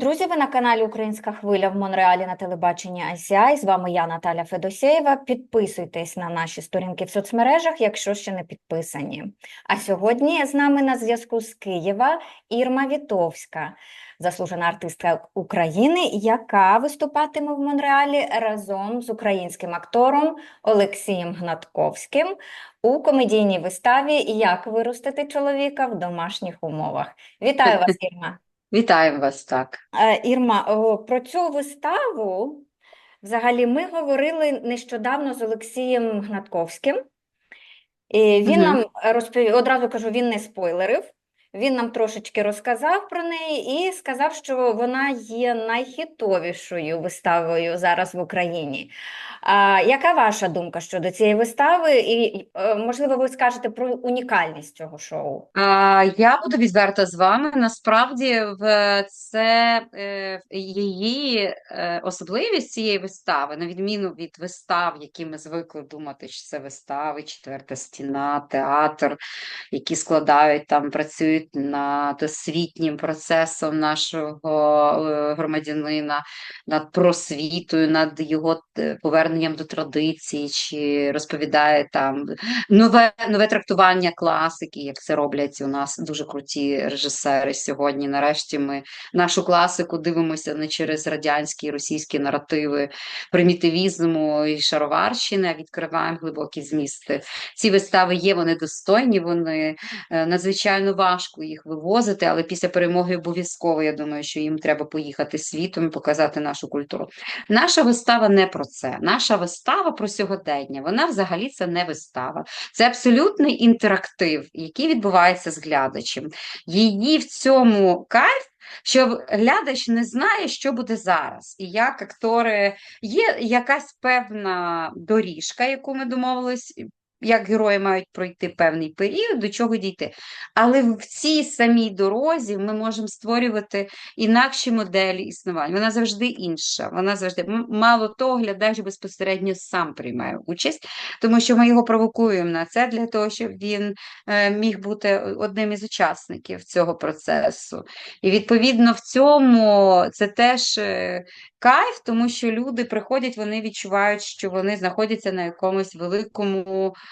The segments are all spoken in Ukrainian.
Друзі, ви на каналі Українська хвиля в Монреалі на телебаченні ICI. З вами я, Наталя Федосєєва. Підписуйтесь на наші сторінки в соцмережах, якщо ще не підписані. А сьогодні з нами на зв'язку з Києва Ірма Вітовська, заслужена артистка України, яка виступатиме в Монреалі разом з українським актором Олексієм Гнатковським у комедійній виставі Як виростити чоловіка в домашніх умовах. Вітаю вас, Ірма! Вітаю вас так. Е, Ірма, про цю виставу взагалі ми говорили нещодавно з Олексієм Гнатковським. І він угу. нам розповів, одразу кажу, він не спойлерив. Він нам трошечки розказав про неї і сказав, що вона є найхітовішою виставою зараз в Україні. А, яка ваша думка щодо цієї вистави? І, е, можливо, ви скажете про унікальність цього шоу? А, я буду відверта з вами. Насправді, в це е, її е, особливість цієї вистави, на відміну від вистав, які ми звикли думати, що це вистави, четверта стіна, театр, які складають там, працюють над освітнім процесом нашого е, громадянина, над просвітою, над його е, поверненням до традицій, чи розповідає там нове, нове трактування класики, як це роблять у нас дуже круті режисери сьогодні. Нарешті ми нашу класику дивимося не через радянські і російські наративи примітивізму і шароварщини, а відкриваємо глибокі змісти. Ці вистави є, вони достойні, вони е, надзвичайно важко їх вивозити, але після перемоги обов'язково, я думаю, що їм треба поїхати світом і показати нашу культуру. Наша вистава не про це. Наша вистава про сьогодення. Вона взагалі це не вистава. Це абсолютний інтерактив, який відбувається з глядачем. Її в цьому кайф, що глядач не знає, що буде зараз. І як актори є якась певна доріжка, яку ми домовились. Як герої мають пройти певний період, до чого дійти. Але в цій самій дорозі ми можемо створювати інакші моделі існування. Вона завжди інша. Вона завжди мало того, глядач безпосередньо сам приймає участь, тому що ми його провокуємо на це для того, щоб він е, міг бути одним із учасників цього процесу. І відповідно в цьому це теж е, кайф, тому що люди приходять, вони відчувають, що вони знаходяться на якомусь великому е,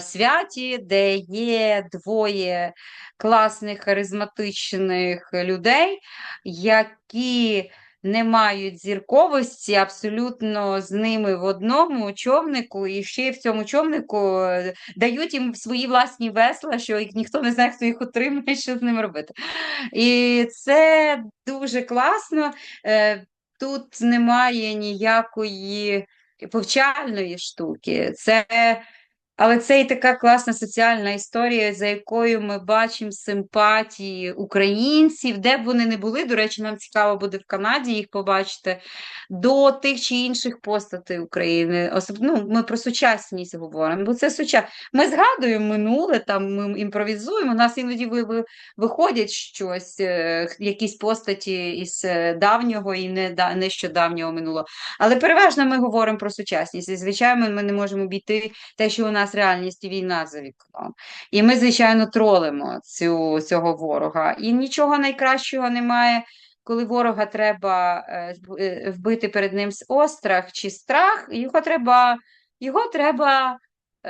святі, де є двоє класних, харизматичних людей, які не мають зірковості, абсолютно з ними в одному човнику, і ще в цьому човнику е, дають їм свої власні весла, що їх ніхто не знає, хто їх отримує, що з ним робити. І це дуже класно. Е, Тут немає ніякої повчальної штуки. Це але це і така класна соціальна історія, за якою ми бачимо симпатії українців, де б вони не були. До речі, нам цікаво буде в Канаді їх побачити до тих чи інших постатей України. Особ... Ну, ми про сучасність говоримо, бо це суча. Ми згадуємо минуле, там ми імпровізуємо. У нас іноді ви, ви, виходять щось, е, якісь постаті із е, давнього і не да- нещодавнього минулого. Але переважно ми говоримо про сучасність. І, звичайно, ми не можемо обійти те, що у нас реальність і війна за вікном. І ми, звичайно, тролимо цю, цього ворога. І нічого найкращого немає, коли ворога треба е, е, вбити перед ним з острах чи страх, його треба, його треба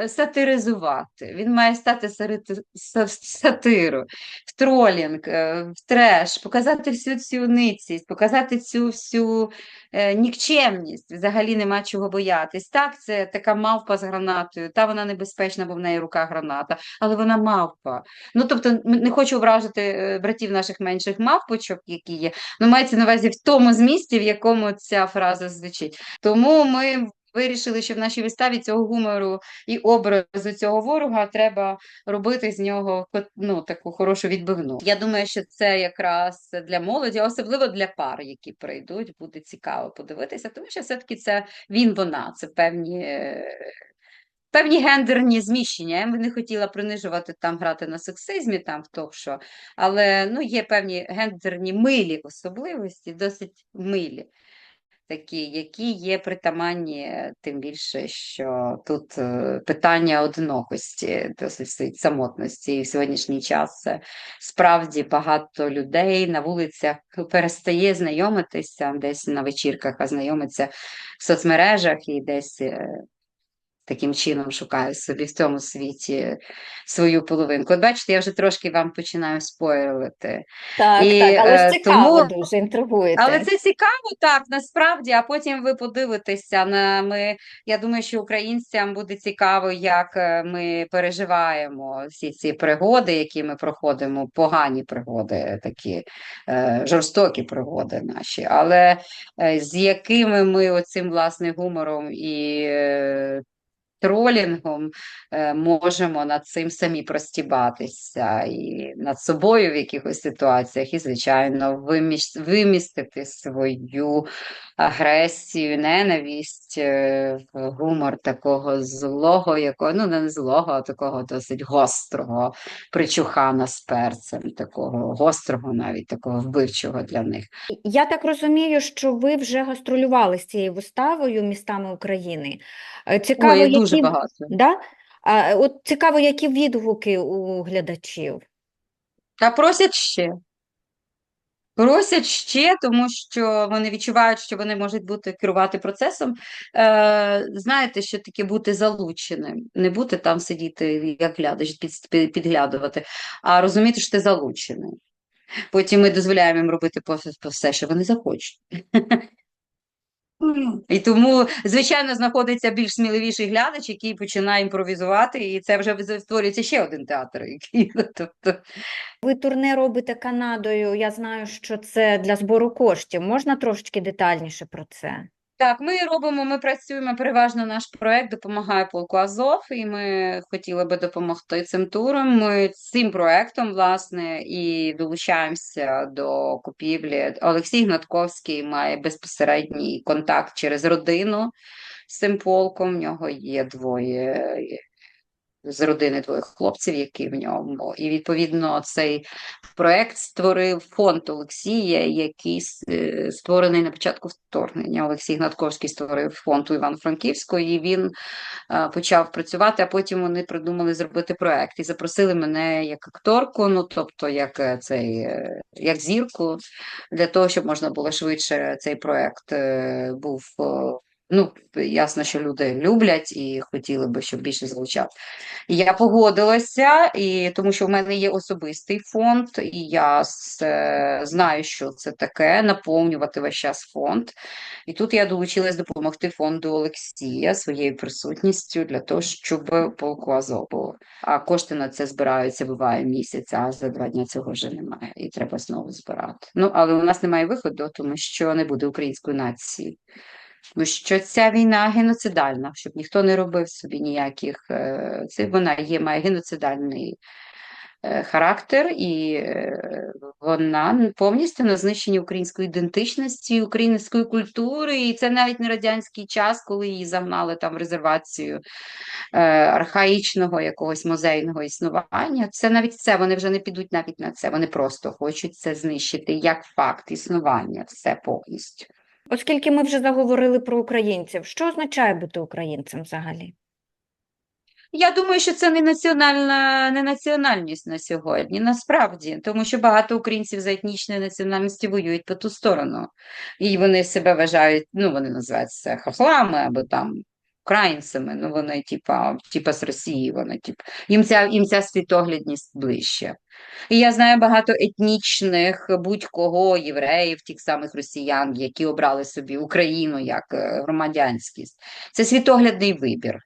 сатиризувати. Він має стати серед сатиру, в тролінг, е, в треш, показати всю цю ницість, показати цю всю е, нікчемність, взагалі нема чого боятись. Так, це така мавпа з гранатою, та вона небезпечна, бо в неї рука граната, але вона мавпа. Ну, тобто, не хочу вражити е, братів наших менших мавпочок, які є, ну мається на увазі в тому змісті, в якому ця фраза звучить. Тому ми вирішили, що в нашій виставі цього гумору і образу цього ворога треба робити з нього ну, таку хорошу відбивну. Я думаю, що це якраз для молоді, особливо для пар, які прийдуть, буде цікаво подивитися, тому що все-таки це він, вона, це певні. Певні гендерні зміщення. Я б не хотіла принижувати там грати на сексизмі, там в ток-шо, але ну, є певні гендерні милі особливості, досить милі. Такі, які є притаманні, тим більше, що тут е, питання одинокості, досить самотності. І в сьогоднішній час це справді багато людей на вулицях перестає знайомитися десь на вечірках, а знайомиться в соцмережах і десь е, таким чином шукає собі в цьому світі свою половинку. От бачите, я вже трошки вам починаю спойлити. Так, І, так, але ж е, цікаво тому- дуже, інтригуєте. Але це цікаво, так, насправді, а потім ви подивитеся на ми. Я думаю, що українцям буде цікаво, як е, ми переживаємо всі ці пригоди, які ми проходимо, погані пригоди, такі е, жорстокі пригоди наші, але з якими ми оцим власне гумором і тролінгом е, можемо над цим самі простібатися і над собою в якихось ситуаціях, і, звичайно, вимістити свою агресію, ненависть, е, гумор такого злого, якого, ну не злого, а такого досить гострого причухана з перцем, такого гострого, навіть такого вбивчого для них. Я так розумію, що ви вже гастролювали з цією виставою містами України. Е, Цікаво, Ой, дуже які... багато. Да? А, от цікаво, які відгуки у глядачів. Та просять ще. Просять ще, тому що вони відчувають, що вони можуть бути керувати процесом. Е, знаєте, що таке бути залученим, не бути там сидіти як глядач, під, під- підглядувати, а розуміти, що ти залучений. Потім ми дозволяємо їм робити все, що вони захочуть. І тому, звичайно, знаходиться більш сміливіший глядач, який починає імпровізувати, і це вже створюється ще один театр. Який, тобто, Ви турне робите Канадою. Я знаю, що це для збору коштів. Можна трошечки детальніше про це? Так, ми робимо, ми працюємо переважно наш проект допомагає полку Азов, і ми хотіли би допомогти цим туром. Ми цим проектом, власне, і долучаємося до купівлі. Олексій Гнатковський має безпосередній контакт через родину з цим полком. В нього є двоє з родини двоє хлопців, які в ньому. І відповідно цей проект створив фонд Олексія, який е, створений на початку вторгнення. Олексій Гнатковський створив фонд у Івано-Франківську, і він е, почав працювати, а потім вони придумали зробити проект і запросили мене як акторку, ну тобто як е, цей як зірку, для того, щоб можна було швидше цей проект був. Ну, ясно, що люди люблять і хотіли би, щоб більше залучав. І Я погодилася, і тому що в мене є особистий фонд, і я с- е, знаю, що це таке, наповнювати весь час фонд. І тут я долучилась допомогти фонду Олексія своєю присутністю для того, щоб полку Азов було. А кошти на це збираються, буває місяць, а за два дні цього вже немає, і треба знову збирати. Ну, але у нас немає виходу, тому що не буде української нації. Тому що ця війна геноцидальна, щоб ніхто не робив собі ніяких. е, Це вона є, має геноцидальний е, характер, і е, вона повністю на знищенні української ідентичності, української культури. І це навіть не радянський час, коли її загнали там в резервацію архаїчного якогось музейного існування. Це навіть це вони вже не підуть навіть на це. Вони просто хочуть це знищити як факт існування, все повністю. Оскільки ми вже заговорили про українців, що означає бути українцем взагалі? Я думаю, що це не національна не національність на сьогодні, насправді, тому що багато українців за етнічною національності воюють по ту сторону, і вони себе вважають, ну вони називаються хохлами або там українцями. Ну вони, типа, типа з Росії, вони типа їм ця їм ця світоглядність ближче. І я знаю багато етнічних будь-кого євреїв, тих самих росіян, які обрали собі Україну як е, громадянськість. Це світоглядний вибір.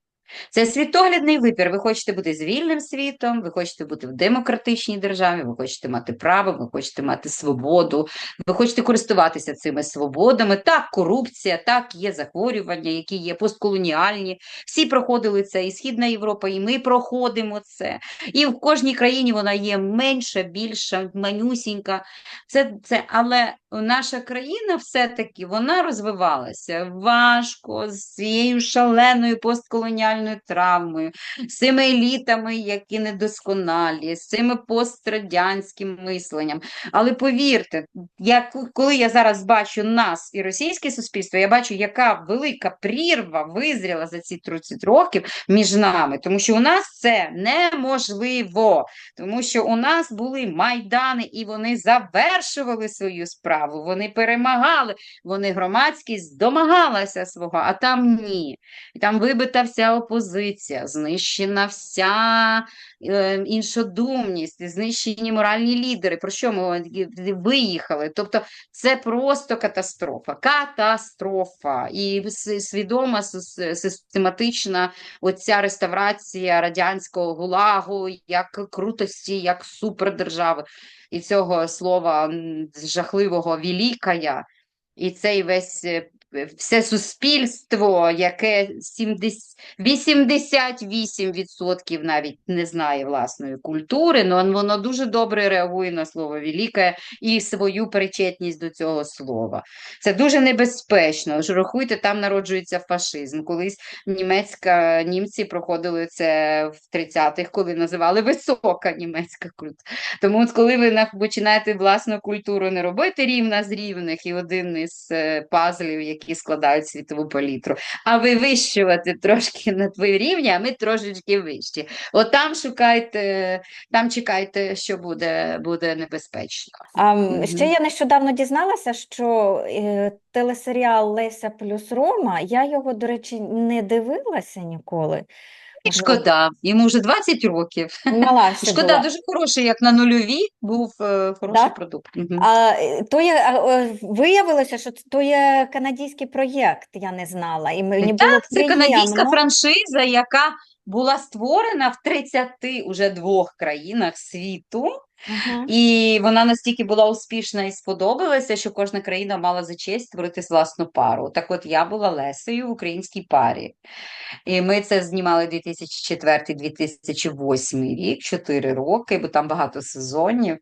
Це світоглядний вибір. Ви хочете бути з вільним світом, ви хочете бути в демократичній державі, ви хочете мати право, ви хочете мати свободу, ви хочете користуватися цими свободами. Так, корупція, так, є захворювання, які є постколоніальні. Всі проходили це, і Східна Європа, і ми проходимо це. І в кожній країні вона є менша, більша, манюсінька. Це, це, але наша країна все-таки вона розвивалася важко з цією шаленою постколоніальною колоніальною травмою, з цими елітами, які недосконалі, з цими пострадянським мисленням. Але повірте, як, коли я зараз бачу нас і російське суспільство, я бачу, яка велика прірва визріла за ці 30 років між нами, тому що у нас це неможливо, тому що у нас були майдани, і вони завершували свою справу, вони перемагали, вони громадськість домагалася свого, а там ні. І там вибита вся опозиція, знищена вся е, іншодумність, знищені моральні лідери. Про що ми виїхали? Тобто це просто катастрофа. Катастрофа. І свідома, систематична оця реставрація радянського гулагу як крутості, як супердержави. І цього слова жахливого «великая», і цей весь е, все суспільство, яке 70, 88% навіть не знає власної культури, але воно дуже добре реагує на слово «велике» і свою причетність до цього слова. Це дуже небезпечно. Ж Рахуйте, там народжується фашизм. Колись німецька, німці проходили це в 30-х, коли називали висока німецька культура. Тому от коли ви починаєте власну культуру не робити рівна з рівних і один із е, пазлів, які складають світову палітру, а вивищувати трошки на твої рівні, а ми трошечки вищі. От там шукайте, там чекайте, що буде, буде небезпечно. А, ще я нещодавно дізналася, що е, телесеріал Леся плюс Рома, я його, до речі, не дивилася ніколи. Шкода, йому вже 20 років. мала ще Шкода, була. дуже хороший, як на нульові був е, хороший Так? продукт. Мгм. А, е, то є, а, е, виявилося, що то є канадський проєкт, я не знала. І мені було Так, це канадська приємно. франшиза, яка була створена в 30 уже двох країнах світу. І вона настільки була успішна і сподобалася, що кожна країна мала за честь створити власну пару. Так от я була Лесею в українській парі. І ми це знімали 2004-2008 рік, 4 роки, бо там багато сезонів.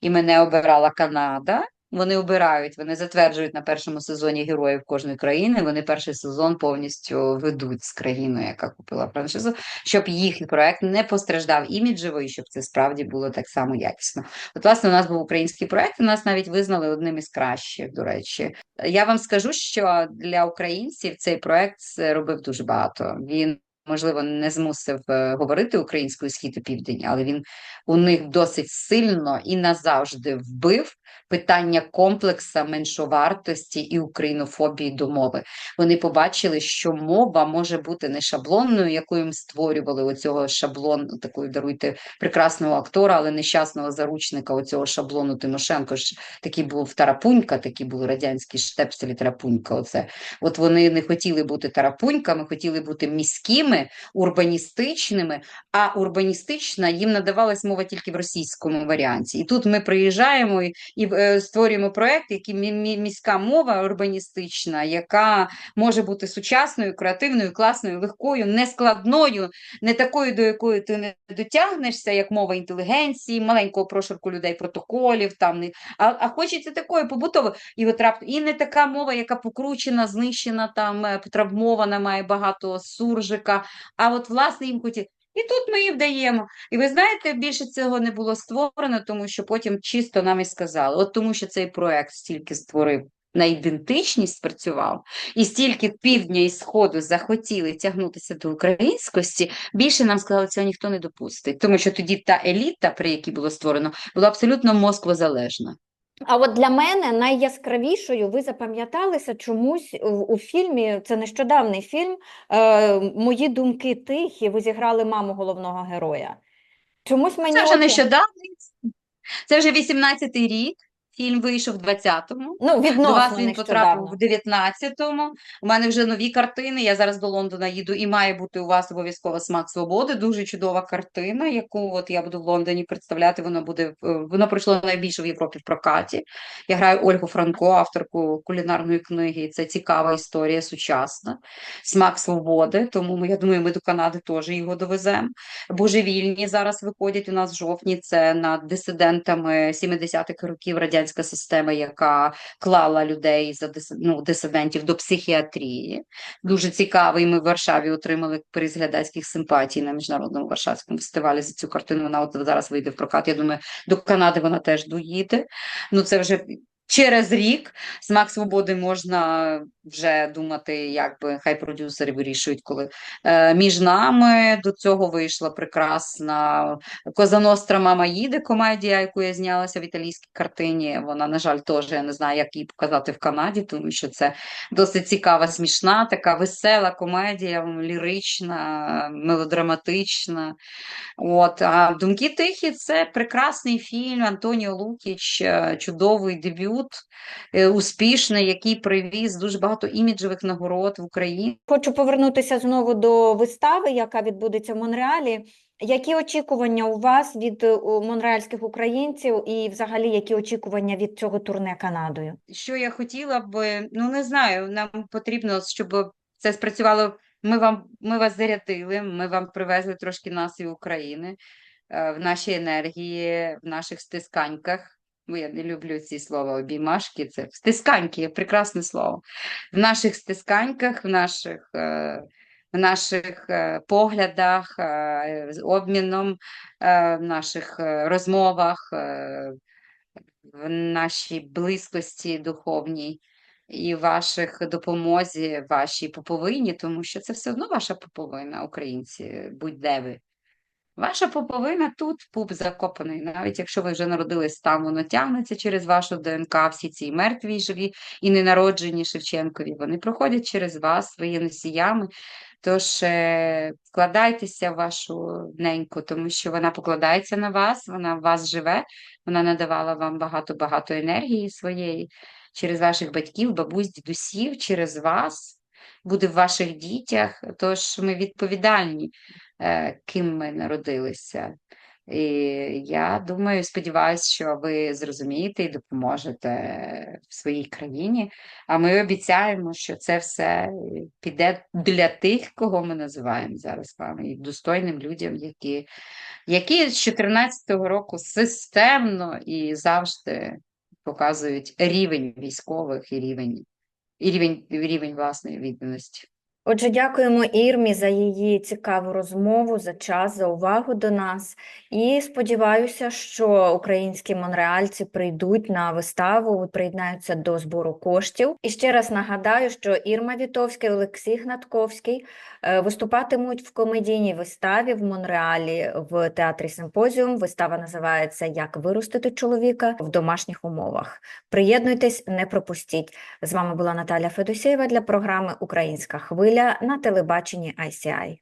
І мене обирала Канада. Вони обирають, вони затверджують на першому сезоні героїв кожної країни. Вони перший сезон повністю ведуть з країною, яка купила франшизу, щоб їх проект не постраждав іміджево і щоб це справді було так само якісно. От, власне, у нас був український проект, і нас навіть визнали одним із кращих, до речі. Я вам скажу, що для українців цей проект робив дуже багато. Він Можливо, не змусив е, говорити українською схід і південь, але він у них досить сильно і назавжди вбив питання комплекса меншовартості і українофобії до мови. Вони побачили, що мова може бути не шаблонною, якою їм створювали оцього шаблону, такої даруйте прекрасного актора, але нещасного заручника оцього шаблону Тимошенко. Ж такий був Тарапунька, такі були радянські штепселі Тарапунька. Оце от вони не хотіли бути тарапуньками, хотіли бути міськими, урбаністичними, а урбаністична їм надавалась мова тільки в російському варіанті. І тут ми приїжджаємо і, і е, створюємо проект, який мі- мі- міська мова урбаністична, яка може бути сучасною, креативною, класною, легкою, нескладною, не такою, до якої ти не дотягнешся, як мова інтелігенції, маленького прошарку людей, протоколів, там а, а хочеться такої побутової. І от рап... і не така мова, яка покручена, знищена, там е, травмована, має багато суржика. А от власне їм хотіли. І тут ми її вдаємо. І ви знаєте, більше цього не було створено, тому що потім чисто нам і сказали, от тому що цей проект стільки створив. На ідентичність спрацював, і стільки півдня і сходу захотіли тягнутися до українськості, більше нам сказали, цього ніхто не допустить, тому що тоді та еліта, при якій було створено, була абсолютно москвозалежна. А от для мене найяскравішою ви запам'яталися чомусь у, у фільмі, це нещодавний фільм е, Мої думки тихі. Ви зіграли маму головного героя. Чомусь мені Це вже нещодавний, це вже 18-й рік. Фільм вийшов в 20-му. ну, До вас він потрапив в 19-му. У мене вже нові картини. Я зараз до Лондона їду, і має бути у вас обов'язково смак свободи. Дуже чудова картина, яку от я буду в Лондоні представляти. Воно буде в- воно пройшло найбільше в Європі в прокаті. Я граю Ольгу Франко, авторку кулінарної книги. Це цікава історія сучасна. Смак свободи. Тому я думаю, ми до Канади теж його довеземо. Божевільні зараз виходять у нас в жовтні. Це над дисидентами 70-х років радянського радянська система, яка клала людей за ну, дисидентів до психіатрії. Дуже цікавий. Ми в Варшаві отримали приз глядацьких симпатій на міжнародному варшавському фестивалі за цю картину. Вона от зараз вийде в прокат. Я думаю, до Канади вона теж доїде. Ну це вже через рік. Смак свободи можна вже думати, як би хай продюсери вирішують, коли Е, між нами до цього вийшла прекрасна Коза Ностра Мама їде комедія, яку я знялася в італійській картині. Вона, на жаль, теж я не знаю, як її показати в Канаді, тому що це досить цікава, смішна, така весела комедія, лірична, мелодраматична. От, а Думки тихі це прекрасний фільм Антоніо Лукіч, е, чудовий дебют, е, успішний, який привіз дуже багато іміджевих нагород в Україні. Хочу повернутися знову до вистави, яка відбудеться в Монреалі. Які очікування у вас від е, монреальських українців і взагалі які очікування від цього турне Канадою? Що я хотіла б, ну не знаю, нам потрібно, щоб це спрацювало. Ми вам, ми вас зарядили, ми вам привезли трошки нас і України е, в нашій енергії, в наших стисканьках. Бо я не люблю ці слова обіймашки, це стисканьки, прекрасне слово. В наших стисканьках, в наших, е, в наших е, поглядах, е, з обміном, в наших розмовах, в нашій близькості духовній і ваших допомозі, вашій поповині, тому що це все одно ваша поповина, українці, будь-де ви. Ваша поповина тут, пуп закопаний. Навіть якщо ви вже народились там, воно тягнеться через вашу ДНК, всі ці мертві, живі і ненароджені Шевченкові. Вони проходять через вас, ви є носіями. Тож е, вкладайтеся в вашу неньку, тому що вона покладається на вас, вона в вас живе, вона надавала вам багато-багато енергії своєї через ваших батьків, бабусь, дідусів, через вас, буде в ваших дітях. Тож ми відповідальні, е, ким ми народилися. І я думаю, сподіваюся, що ви зрозумієте і допоможете в своїй країні. А ми обіцяємо, що це все піде для тих, кого ми називаємо зараз вами, і достойним людям, які, які з 2014 року системно і завжди показують рівень військових і рівень, і рівень, рівень власної відданості. Отже, дякуємо Ірмі за її цікаву розмову, за час, за увагу до нас. І сподіваюся, що українські монреальці прийдуть на виставу, приєднаються до збору коштів. І ще раз нагадаю, що Ірма Вітовська і Олексій Гнатковський виступатимуть в комедійній виставі в Монреалі в театрі Симпозіум. Вистава називається Як виростити чоловіка в домашніх умовах. Приєднуйтесь, не пропустіть. З вами була Наталя Федосєєва для програми Українська хвиля на телебаченні ICI.